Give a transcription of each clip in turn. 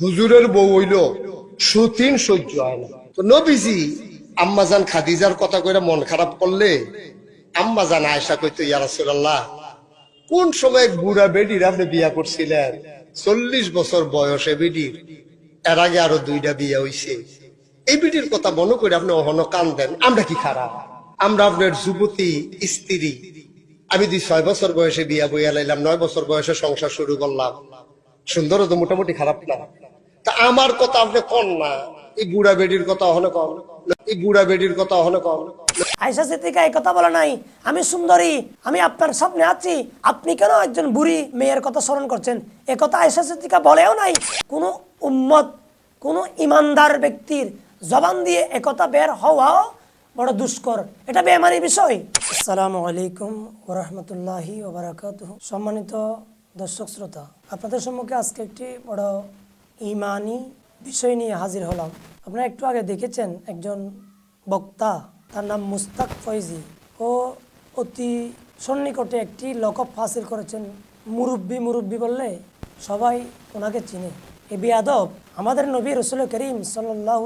হুজুরের বউ হইল সুতিন সহ্য হয় না। তো নবীজি আম্মাজান খাদিজার কথা কইরা মন খারাপ করলে আম্মাজান আয়সা কইতো, ইয়া রাসূলুল্লাহ, কোন সময় বুড়া বেডির আপনি বিয়া করছিলেন? চল্লিশ বছর বয়সে বেডির। এর আগে আরও দুইটা বিয়া হইছে। এই বেডির কথা মনে করে আপনি অহন কান দেন আমরা কি খারাপ? আমরা আপনার যুবতী স্ত্রী। আমি দুই ছয় বছর বয়সে বিয়া বইয়া লাইলাম, নয় বছর বয়সে সংসার শুরু করলাম। সুন্দর তো মোটামুটি খারাপ না। তা আমার কথা আপনি কন না। এই বুড়া বেডির কথা অহনে কন। এই বুড়া বেডির কথা অহনে কন। আয়সা সিদ্দিকা এই কথা বলে নাই। আমি সুন্দরী আমি আপনার সামনে আছি। আপনি কেন একজন বুড়ি মেয়ের কথা স্মরণ করছেন? এ কথা আয়সা সিদ্দিকা বলেও নাই। কোনো উম্মত কোনো ইমানদার ব্যক্তির জবান দিয়ে একথা বের হওয়াও বড় দুষ্কর। এটা বেমানি বিষয়। আসসালামু আলাইকুম ওরহমতুল্লাহি ওবরাকাত সম্মানিত দর্শক শ্রোতা আপনাদের সম্মুখে আজকে একটি বড় ইমানি বিষয় নিয়ে হাজির হলাম। আপনারা একটু আগে দেখেছেন একজন বক্তা, তার নাম মুস্তাক ফয়জি ও অতি সন্নিকটে একটি লকপ হাসিল করেছেন, মুরব্বি মুরব্বি বললে সবাই ওনাকে চিনে। এ বিয়াদব। আমাদের নবী রসুল করিম সাল্লাহ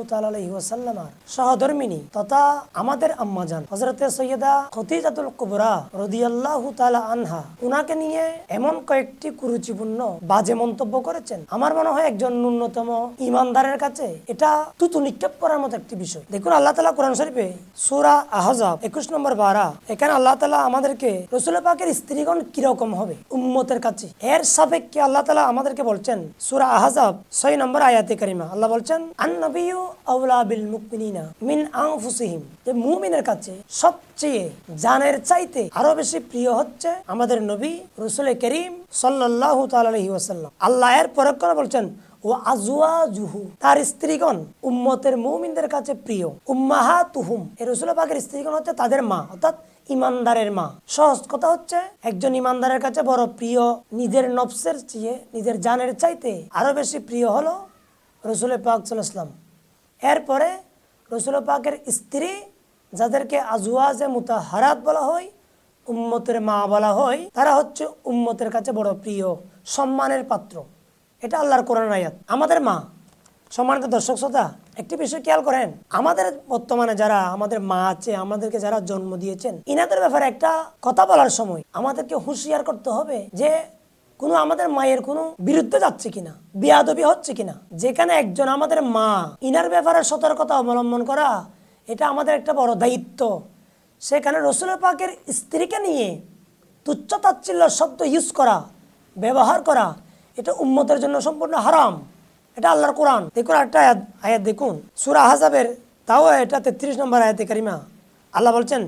ওয়াসাল্লামার সহধর্মিনী তথা আমাদের আম্মাজান হজরতে সৈয়দা খতিজাতুল কুবরা রদিয়াল্লাহু তাআলা আনহা, উনাকে নিয়ে এমন কয়েকটি কুরুচিপূর্ণ বাজে মন্তব্য করেছেন। আমার মনে হয় একজন ন্যূনতম ইমানদারের কাছে এটা তুতু নিক্ষেপ করার মতো একটি বিষয়। দেখুন, আল্লাহ তালা কোরআন শরীফে সুরা আহজাব একুশ নম্বর বারা, এখানে আল্লাহ তালা আমাদেরকে রসুল পাকের স্ত্রীগণ কীরকম হবে? উম্মতের কাছে। এর সাপেক্ষে আল্লাহ তালা আমাদেরকে বলছেন, সুরা আহজাব ছয় নম্বর আয়াতে কারিমা। আল্লাহ বলছেন মুকমিনিনা মিন আনফুসিহিম। যে মুমিনের কাছে সবচেয়ে জানের চাইতে আরও বেশি প্রিয় হচ্ছে আমাদের নবী রসুল করিম ওয়াসাল্লাম। আল্লাহ এর বলছেন, ও আজুয়া জুহু তার স্ত্রীগণ উম্মতের মুমিনদের কাছে প্রিয়। উম্মাহা তুহুম এই রসুল পাকের স্ত্রীগণ হচ্ছে তাদের মা, অর্থাৎ ইমানদারের মা। সহজ কথা হচ্ছে, একজন ইমানদারের কাছে বড় প্রিয়, নিজের নফসের চেয়ে নিজের জানের চাইতে আরও বেশি প্রিয় হলো রসুল পাক সাল্লাম এরপরে রসুল পাকের স্ত্রী, যাদেরকে আজুয়াজে মুতাহারাত বলা হয়, উম্মতের মা বলা হয়, তারা হচ্ছে উম্মতের কাছে বড় প্রিয়, সম্মানের পাত্র। এটা আল্লাহর কোরআন আয়াত। আমাদের মা, সম্মানিত দর্শক শ্রোতা, একটি বিষয় খেয়াল করেন। আমাদের বর্তমানে যারা, আমাদের মা আছে, আমাদেরকে যারা জন্ম দিয়েছেন, ইনাদের ব্যাপারে একটা কথা বলার সময় আমাদেরকে হুঁশিয়ার করতে হবে যে কোনো আমাদের মায়ের কোনো বিরুদ্ধে যাচ্ছে কিনা, বিয়াদবি হচ্ছে কিনা, যেখানে একজন আমাদের মা, ইনার ব্যাপারে সতর্কতা অবলম্বন করা, এটা আমাদের একটা বড় দায়িত্ব। সেখানে রসুল পাকের স্ত্রীকে নিয়ে তুচ্ছ তাচ্ছিল্য শব্দ ইউজ করা, ব্যবহার করা, এটা উম্মতের জন্য সম্পূর্ণ হারাম। এটা আল্লাহর কোরআন। দেখুন একটা আয়াত আয়াত দেখুন। সুরা হাজাবের তাও এটা তেত্রিশ নম্বর আয়াতে কারিমা। আল্লাহ বলছেন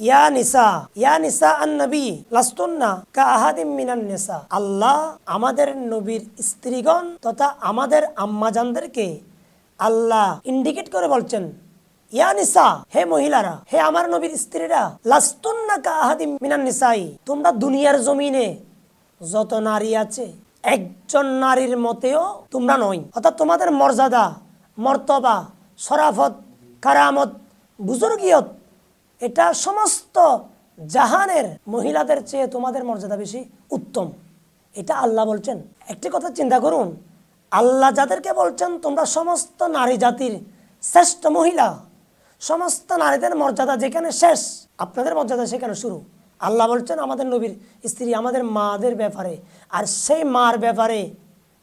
ইয়া নিসা ইয়া নিসা আন নবী লাস্তুন্না কা আহাদিম মিনান নিসা। আল্লাহ আমাদের নবীর স্ত্রীগণ তথা আমাদের আম্মাজানদেরকে আল্লাহ ইন্ডিকেট করে বলছেন, ইয়া নিসা, হে মহিলারা, হে আমার নবীর স্ত্রীরা, লাস্তুন্না কা আহাদিম মিনান নিসাই, তোমরা দুনিয়ার জমিনে যত নারী আছে, একজন নারীর মতেও তোমরা নই। অর্থাৎ তোমাদের মর্যাদা, মর্তবা সরাফত কারামত, বুজুর্গিয়ত এটা সমস্ত জাহানের মহিলাদের চেয়ে তোমাদের মর্যাদা বেশি উত্তম। এটা আল্লাহ বলছেন। একটি কথা চিন্তা করুন, আল্লাহ যাদেরকে বলছেন, তোমরা সমস্ত নারী জাতির শ্রেষ্ঠ মহিলা, সমস্ত নারীদের মর্যাদা যেখানে শেষ, আপনাদের মর্যাদা সেখানে শুরু। আল্লাহ বলছেন, আমাদের নবীর স্ত্রী, আমাদের মাদের ব্যাপারে। আর সেই মার ব্যাপারে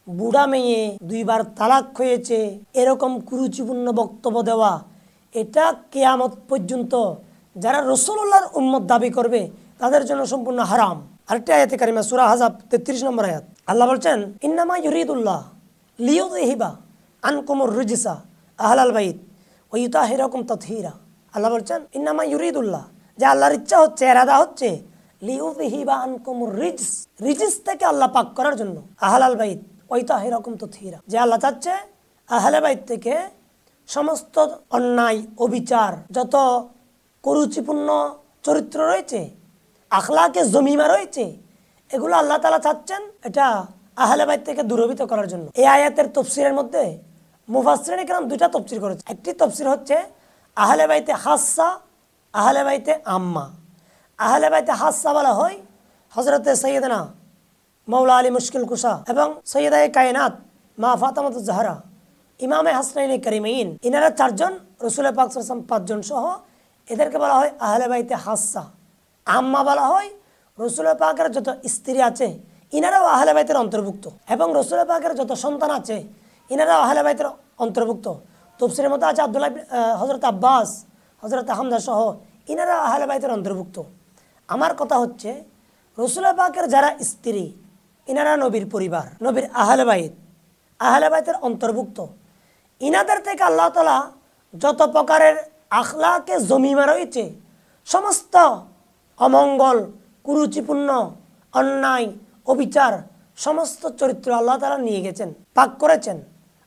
বুড়া মেয়ে দুইবার তালাক হয়েছে, এরকম কুরুচিপূর্ণ বক্তব্য দেওয়া, এটা কেয়ামত পর্যন্ত যারা রসুল্লাহর উম্মত দাবি করবে, তাদের জন্য সম্পূর্ণ হারাম। আরেকটি আয়াতে কারিমা, সুরা হাজাব তেত্রিশ নম্বর আয়াত। আল্লাহ বলছেন, ইন্নামা ইউরিদুল্লাহ লিউদহিবা আনকুমুর রুজিসা আহলাল বাইত ওইতা হেরকম তথিরা আল্লাহ বলছেন, ইন্নামা ইউরিদুল্লাহ, যে আল্লাহর ইচ্ছা হচ্ছে, এরাদা হচ্ছে লিউদহিবা আনকুমুর রিজ রিজিস থেকে আল্লাহ পাক করার জন্য, আহলাল বাইত ওইতা হেরকম তথিরা যে আল্লাহ চাচ্ছে, আহলে বাইত থেকে সমস্ত অন্যায়, অবিচার, যত কুরুচিপূর্ণ চরিত্র রয়েছে, আখলাকে জমিমা রয়েছে, এগুলো আল্লাহ তালা চাচ্ছেন এটা আহলে বাইত থেকে দূরভীত করার জন্য। এই আয়াতের তফসিরের মধ্যে মুফাসরিন কেরাম দুইটা তফসির করেছে। একটি তফসির হচ্ছে, আহলে বাইতে হাসা আহলে বাইতে আম্মা। আহলে বাইতে হাসা বলা হয় হজরতে সৈয়দনা মৌলা আলী মুশকিল কুসা এবং সৈয়দায় কায়নাত মা ফাতামাত জাহরা, ইমামে হাসনাইন করিমাইন। ইনারা চারজন, রসুল পাক সাল্লাম পাঁচজন সহ এদেরকে বলা হয় আহলে বাইতে হাসা। আম্মা বলা হয় রসুল পাকের যত স্ত্রী আছে, ইনারাও আহলে বাইতের অন্তর্ভুক্ত। এবং রসুল পাকের যত সন্তান আছে, ইনারাও আহলে বাইতের অন্তর্ভুক্ত। তফসিরের মধ্যে আছে আবদুল্লাহ হজরত আব্বাস হজরত হামদা সহ ইনারা আহলে বাইতের অন্তর্ভুক্ত। আমার কথা হচ্ছে রসুল পাকের যারা স্ত্রী, ইনারা নবীর পরিবার, নবীর আহলে বাইত, আহলে বাইতের অন্তর্ভুক্ত। ইনাদের থেকে আল্লাহ তালা যত প্রকারের আখলাকে জমিমা রয়েছে সমস্ত অমঙ্গল, কুরুচিপূর্ণ, অন্যায়, অবিচার, সমস্ত চরিত্র আল্লাহ তালা নিয়ে গেছেন, পাক করেছেন।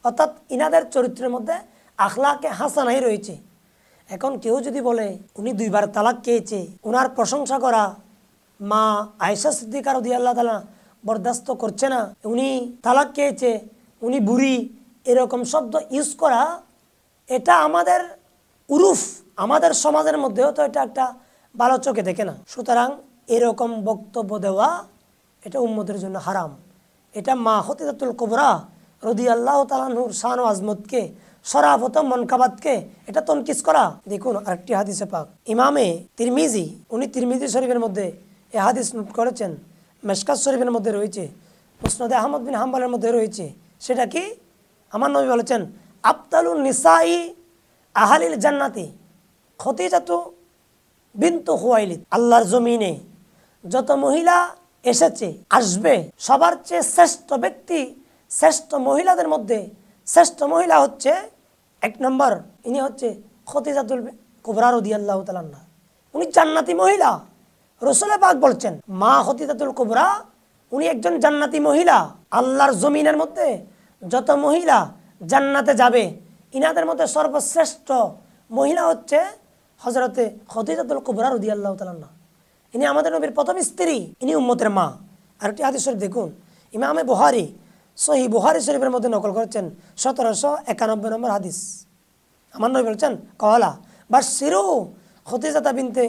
অর্থাৎ ইনাদের চরিত্রের মধ্যে আখলাকে হাসানাই রয়েছে। এখন কেউ যদি বলে, উনি দুইবার তালাক খেয়েছে। ওনার প্রশংসা করা মা আয়সা সিদ্দিকার দিয়ে আল্লাহ তালা বরদাস্ত করছে না। উনি তালাক খেয়েছে, উনি বুড়ি, এরকম শব্দ ইউজ করা, এটা আমাদের উরুফ আমাদের সমাজের মধ্যেও তো এটা একটা ভালো চোখে দেখে না। সুতরাং এরকম বক্তব্য দেওয়া এটা উম্মতের জন্য হারাম। এটা মা হতিদাতুল কোবরা রদি আল্লাহ তালাহুর শান আজমতকে সরাফত মনকাবাদকে এটা তনকিস করা। দেখুন আরেকটি হাদিসে পাক। ইমামে তিরমিজি, উনি তিরমিজি শরীফের মধ্যে এ হাদিস নোট করেছেন। মেশকাত শরীফের মধ্যে রয়েছে। মুসনাদে আহমদ বিন হাম্বালের মধ্যে রয়েছে। সেটা কি? আমার নবী বলেছেন, আফতালুন নিসাই আহালিল জান্নাতি খতিজাতু বিন্তু হুয়াইলিদ। আল্লাহর জমিনে যত মহিলা এসেছে, আসবে, সবার চেয়ে শ্রেষ্ঠ ব্যক্তি, শ্রেষ্ঠ মহিলাদের মধ্যে শ্রেষ্ঠ মহিলা হচ্ছে এক নম্বর, ইনি হচ্ছে খতিজাতুল কুবরা রদি আল্লাহ তালান্না উনি জান্নাতি মহিলা রসুলে পাক বলছেন, মা হতিজাতুল কুবরা, উনি একজন জান্নাতি মহিলা। আল্লাহর জমিনের মধ্যে যত মহিলা জান্নাতে যাবে ইনাদের মধ্যে সর্বশ্রেষ্ঠ মহিলা হচ্ছে হজরতে খতিজাতুল কুবরা রদি আল্লাহ তালান্না ইনি আমাদের নবীর প্রথম স্ত্রী, ইনি উম্মতের মা। আরেকটি হাদিস শরীফ দেখুন। ইমামে বুহারি সহি বুহারি শরীফের মধ্যে নকল করেছেন সতেরোশো একানব্বই নম্বর হাদিস। আমার নবী বলছেন কহলা বা সিরু খতিজাতা বিনতে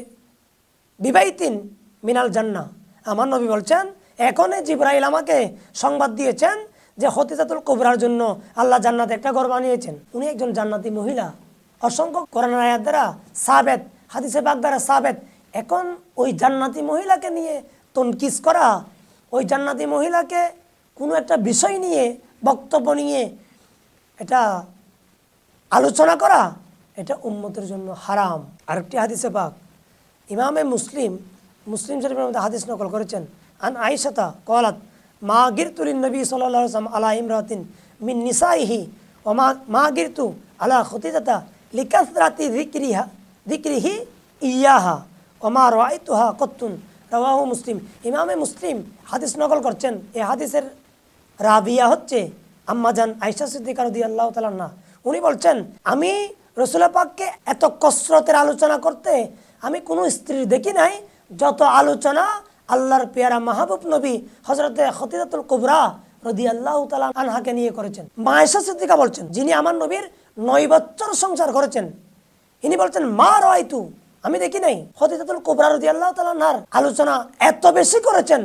বিবাহিতিন মিনাল জান্না আমার নবী বলছেন, এখনই জিব্রাইল আমাকে সংবাদ দিয়েছেন যে হতিজাতুল কুবরার জন্য আল্লাহ জান্নাতে একটা ঘর বানিয়েছেন। উনি একজন জান্নাতি মহিলা। অসংখ্য কোরআন আয়াত দ্বারা সাবেত, হাদিসে বাগ দ্বারা সাবেত, এখন ওই জান্নাতি মহিলাকে নিয়ে তনকিস করা, ওই জান্নাতি মহিলাকে কোনো একটা বিষয় নিয়ে, বক্তব্য নিয়ে এটা আলোচনা করা, এটা উম্মতের জন্য হারাম। আরেকটি হাদিসে পাক, ইমামে মুসলিম মুসলিম শরীফের মধ্যে হাদিস নকল করেছেন, আন আইসাতা কলাত মা গিরতুলিন নবী সাল্লাম আলা ইমরাতিন মিন নিসাইহি ও মা মা গিরতু আলা খতিদাতা লিকাসরাতি যিকরিহা, যিকরিহি ইয়াহা ওমা রাইতুহা কত্তুন। রাওয়াহু মুসলিম। ইমামে মুসলিম হাদিস নকল করছেন। এ হাদিসের রাবিয়া হচ্ছে আম্মাজান আইসা সিদ্দিকার দিয়ে আল্লাহ তালান্না উনি বলছেন, আমি রসুল পাককে এত কসরতের আলোচনা করতে আমি কোনো স্ত্রীর দেখি নাই যত আলোচনা আল্লাহর পেয়ারা মাহবুব নবী হজরতে খতিদাতুল কুবরা রদি আল্লাহ তালা আনহাকে নিয়ে করেছেন। মায়েশা সিদ্দিকা বলছেন, যিনি আমার নবীর নয় বছর সংসার করেছেন, ইনি বলছেন, মা রয়তু আমি দেখি নাই। হতিজাতুল কোবরা রদি আল্লাহ তালার আলোচনা এত বেশি করেছেন,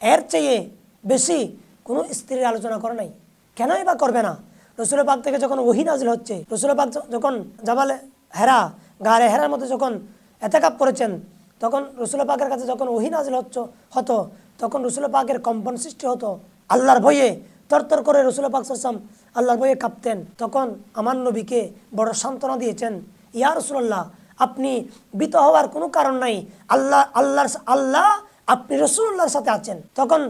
এর চেয়ে বেশি কোনো স্ত্রীর আলোচনা করে নাই। কেনই বা করবে না? রসুল পাক থেকে যখন ওহি নাজিল হচ্ছে রসুল পাক যখন জাবালে হেরা গাড়ে হেরার মধ্যে যখন এতেকাপ করেছেন তখন রসুল পাকের কাছে যখন ওহি নাজিল হচ্ছে হতো, তখন রসুল পাকের কম্পন সৃষ্টি হতো আল্লাহর ভয়ে। তরতর করে রসুল পাক সাল্লাম আল্লাহর ভয়ে কাঁপতেন। তখন আমার নবীকে বড় সান্ত্বনা দিয়েছেন, ইয়া রসুল্লাহ আপনি বিত হওয়ার কোনো কারণ নাই। আল্লাহ, আল্লাহর আল্লাহ, আপনি রসুল্লাহর সাথে আছেন। তখন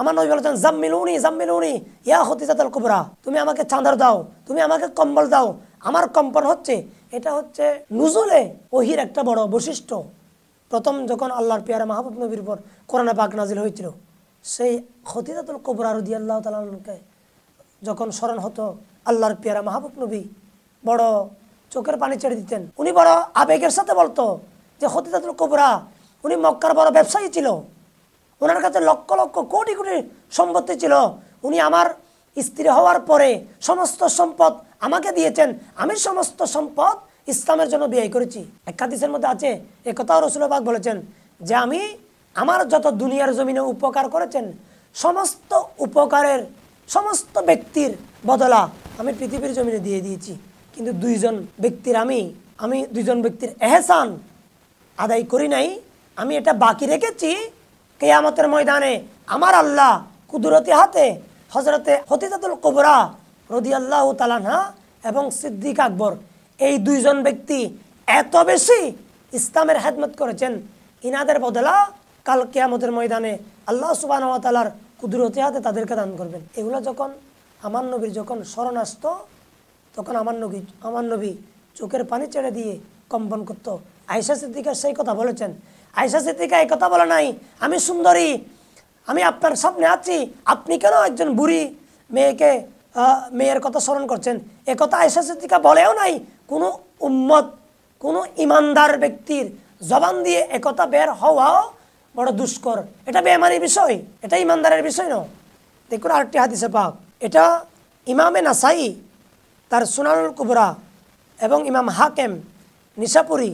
আমার নবী বলেছেন, জাম্মিলুনি জাম্মিলুনি, ইয়া হতিজাতাল কুবরা, তুমি আমাকে চাঁদার দাও, তুমি আমাকে কম্বল দাও। আমার কম্পন হচ্ছে, এটা হচ্ছে নুজুলে ওহির একটা বড় বৈশিষ্ট্য। প্রথম যখন আল্লাহর পেয়ারা মাহবুব নবীর উপর কোরআনে পাক নাজিল হয়েছিল, সেই খতিদাতুল কুবরা রদি আল্লাহ তালকে যখন স্মরণ হতো, আল্লাহর পেয়ারা মাহবুব নবী বড় চোখের পানি ছেড়ে দিতেন। উনি বড় আবেগের সাথে বলতো যে হতিদাতুল কুবরা, উনি মক্কার বড় ব্যবসায়ী ছিল। ওনার কাছে লক্ষ লক্ষ কোটি কোটি সম্পত্তি ছিল। উনি আমার স্ত্রী হওয়ার পরে সমস্ত সম্পদ আমাকে দিয়েছেন। আমি সমস্ত সম্পদ ইসলামের জন্য ব্যয় করেছি। একাদিসের মধ্যে আছে একথাও রসুলবাগ বলেছেন যে আমি আমার যত দুনিয়ার জমিনে উপকার করেছেন, সমস্ত উপকারের, সমস্ত ব্যক্তির বদলা আমি পৃথিবীর জমিনে দিয়ে দিয়েছি। কিন্তু দুইজন ব্যক্তির আমি আমি দুইজন ব্যক্তির এহসান আদায় করি নাই, আমি এটা বাকি রেখেছি। কেয়ামতের ময়দানে আমার আল্লাহ কুদরতি হাতে হজরতে হতিজাতুল কোবরা রদি আল্লাহ তালানহা এবং সিদ্দিক আকবর এই দুইজন ব্যক্তি এত বেশি ইসলামের হেদমত করেছেন, ইনাদের বদলা কাল কেয়ামতের ময়দানে আল্লাহ সুবাহ তালার কুদরতি হাতে তাদেরকে দান করবেন। এগুলো যখন আমার নবীর যখন স্মরণ আসতো, তখন আমার নবী আমার নবী চোখের পানি ছেড়ে দিয়ে কম্পন করতো। আয়সা সিদ্দিকা সেই কথা বলেছেন। আয়সা সিদ্দিকা এই কথা বলে নাই, আমি সুন্দরী, আমি আপনার সামনে আছি, আপনি কেন একজন বুড়ি মেয়েকে মেয়ের কথা স্মরণ করছেন? এ কথা আয়সা সিদ্দিকা বলেও নাই কোনো উম্মত, কোনো ইমানদার ব্যক্তির জবান দিয়ে একথা বের হওয়াও বড় দুষ্কর। এটা বেমানি বিষয়, এটা ইমানদারের বিষয় নয়। দেখুন আরেকটি হাদিসে পাক, এটা ইমামে নাসাই, তার সুনানুল কুবরা এবং ইমাম হাকেম নিশাপুরি,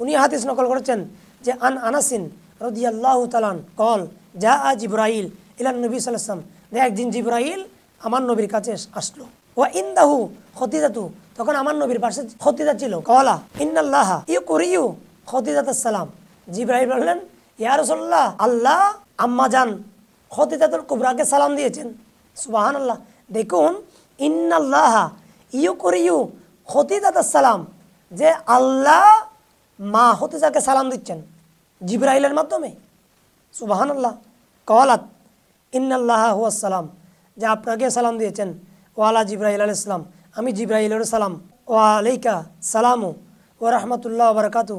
উনি হাদিস নকল করেছেন যে, আন আনাসিন রদিয়াল্লাহ তালান কল যা আ জিব্রাইল ইলান নবী সাল্লাম যে একদিন জিব্রাইল আমার নবীর কাছে আসলো। ও ইন্দাহু খতিজাতু তখন আমার নবীর পাশে খতিজা ছিল কলা ইন্নাল্লাহ ইউ করিউ খতিজাত সালাম। জিব্রাইল বললেন, ইয়া রাসূলুল্লাহ, আল্লাহ আম্মা জান খতিজাতুল কুবরাকে সালাম দিয়েছেন। সুবাহান আল্লাহ দেখুন, ইন্নাল্লাহ ইউ করিউ খতিজাত সালাম। যে আল্লাহ মা হতিজাকে সালাম দিচ্ছেন জিব্রাইলের মাধ্যমে। সুবাহান আল্লাহ কওয়ালাত, ইন্নাল্লাহ হুয়াসালাম যে আপনাকে সালাম দিয়েছেন। ওয়ালা জিব্রাহিল আল ইসলাম আমি জিব্রাহিলের সালাম। ও আলাইকা সালামু ও রহমতুল্লাহ বারকাতু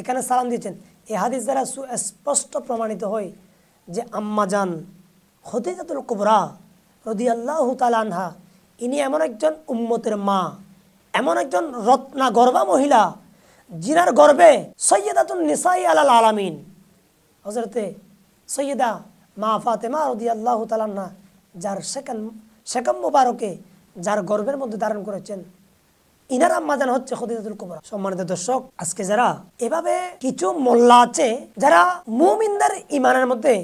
এখানে সালাম দিয়েছেন। এ হাদিস দ্বারা সুস্পষ্ট প্রমাণিত হয় যে আম্মা জান হতিজাতুল কুবরা রদি আল্লাহ আনহা, ইনি এমন একজন উম্মতের মা, এমন একজন রত্না গর্বা মহিলা, জিনার গর্বে সৈয়দাতুল নিসাই আলাল আলামিন। হজরতে সৈয়দা মা ফাতেমা রদি আল্লাহ তালান্না যার সেকেন্ড সেকম মুবারকে যার গর্বের মধ্যে ধারণ করেছেন, ইনার আম্মাজান হচ্ছে খদিজাতুল কুবরা। সম্মানিত দর্শক, আজকে যারা এভাবে কিছু মোল্লা আছে, যারা মুমিনদের ইমানের মধ্যে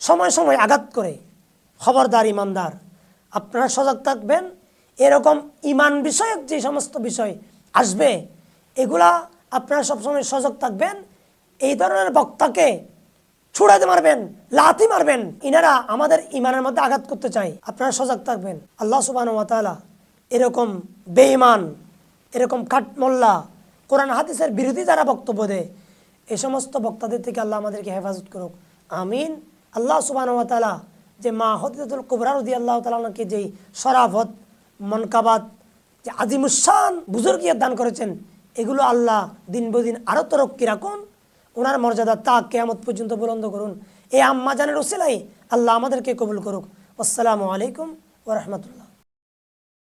সময় সময় আঘাত করে, খবরদার, ইমানদার, আপনারা সজাগ থাকবেন, এরকম ইমান বিষয়ক যে সমস্ত বিষয় আসবে, এগুলা আপনারা সবসময় সজাগ থাকবেন। এই ধরনের বক্তাকে ছুড়াতে মারবেন, লাথি মারবেন। ইনারা আমাদের ইমানের মধ্যে আঘাত করতে চায়। আপনারা সজাগ থাকবেন। আল্লাহ সুবাহ এরকম বেঈমান, এরকম কাঠমোল্লা কোরআন, হাদিসের বিরোধী যারা বক্তব্য দেয়, এ সমস্ত বক্তাদের থেকে আল্লাহ আমাদেরকে হেফাজত করুক। আমিন। আল্লাহ সুবাহ যে মা হদিদুল কুবরারদি আল্লাহ তালাকে যেই সরাফত মনকাবাত, যে আজিমুসান বুজুর্গিয়াত দান করেছেন, এগুলো আল্লাহ দিন বদিন আরও তরক্কি রাখুন। ওনার মর্যাদা তা কেয়ামত পর্যন্ত বুলন্দ করুন। এ আম্মা জানের ওসিলাই আল্লাহ আমাদেরকে কবুল করুক। আসসালামু আলাইকুম ওরহমতুল্লাহ